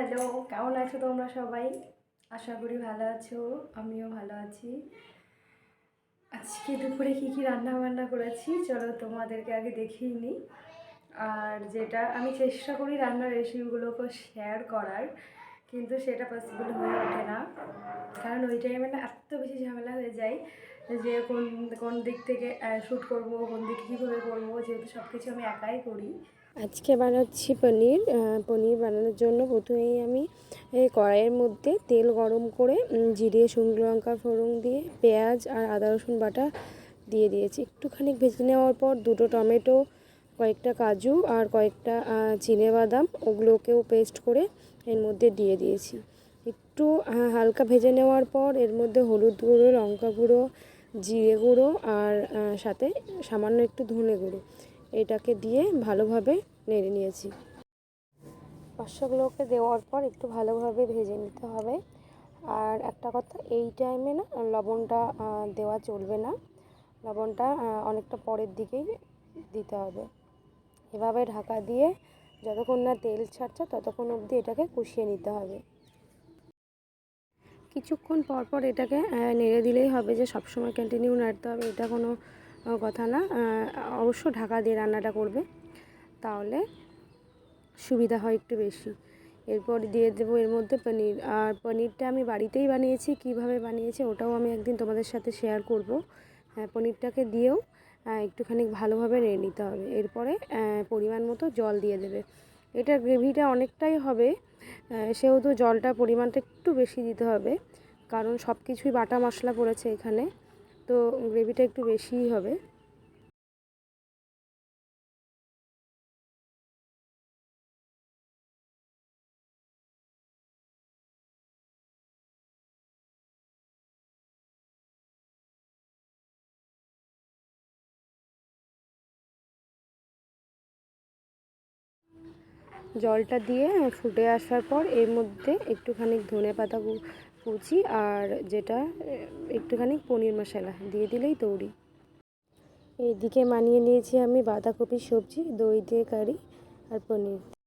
Hello, কেমন আছো তোমরা সবাই? আশা করি ভালো আছো, আমিও ভালো আছি। আজকে দুপুরে কী কী রান্না বান্না করেছি, চলো তোমাদেরকে আগে দেখিয়ে নিই আর যেটা আমি চেষ্টা করি রান্নার রেসিপিগুলোকে শেয়ার করার কিন্তু সেটা পসিবল হয়ে ওঠে না। কারণ ওই টাইমে না এত বেশি ঝামেলা হয়ে যায় যে কোন কোন দিক থেকে শ্যুট করব, কোন দিক কীভাবে করব, যেহেতু সব কিছু আমি একাই করি। আজকে বানাচ্ছি পনির পনির বানানোর জন্য প্রথমেই আমি কড়াইয়ের মধ্যে তেল গরম করে জিরে, শুকনো লঙ্কা, ফোড়ন দিয়ে পেঁয়াজ আর আদা রসুন বাটা দিয়ে দিয়েছি। একটুখানি ভেজে নেওয়ার পর দুটো টমেটো কয়েকটা কাজু আর কয়েকটা বাদাম ওগুলোকেও পেস্ট করে এর মধ্যে দিয়ে দিয়েছি। একটু হালকা ভেজে নেওয়ার পর এর মধ্যে হলুদ গুঁড়ো, লঙ্কা গুঁড়ো, জিরে গুঁড়ো আর সাথে সামান্য একটু ধনে গুঁড়ো। এটাকে দিয়ে ভালোভাবে নেড়ে নিয়েছি। পাঁচশোগুলোকে দেওয়ার পর একটু ভালোভাবে ভেজে নিতে হবে। আর একটা কথা, এই টাইমে না লবণটা দেওয়া চলবে না। লবণটা অনেকটা পরের দিকেই দিতে হবে। এভাবে ঢাকা দিয়ে যতক্ষণ না তেল ছাড়ছে ততক্ষণ অবধি এটাকে কষিয়ে নিতে হবে। কিছুক্ষণ পর পর এটাকে নেড়ে দিলেই হবে যে সবসময় কন্টিনিউ নাড়তে হবে, এটা কোনো কথা না। অবশ্য ঢাকা দিয়ে রান্নাটা করবে, তাহলে সুবিধা হয় একটু বেশি। এরপর দিয়ে দেবো এর মধ্যে পনির। আর পনিরটা আমি বাড়িতেই বানিয়েছি, কীভাবে বানিয়েছি ওটাও আমি একদিন তোমাদের সাথে শেয়ার করব। হ্যাঁ পনিরটাকে দিয়েও একটুখানি ভালোভাবে নেড়ে নিতে হবে। এরপরে পরিমাণ মতো জল দিয়ে দেবে। এটা গ্রেভিটা অনেকটাই হবে। সেহেতু জলটা পরিমাণটা একটু বেশি দিতে হবে, কারণ সব কিছুই বাটা মশলা পড়েছে এখানে। তো গ্রেভিটা একটু বেশিই হবে। জলটা দিয়ে ফুটে আসার পর এর মধ্যে একটুখানি ধনে পাতা কুচি আর যেটা একটুখানি পনির মশলা দিয়ে দিলেই তৈরি। এইদিকে মানিয়ে নিয়েছি আমি বাঁধাকপি সবজি, দই দিয়ে কারি আর পনির।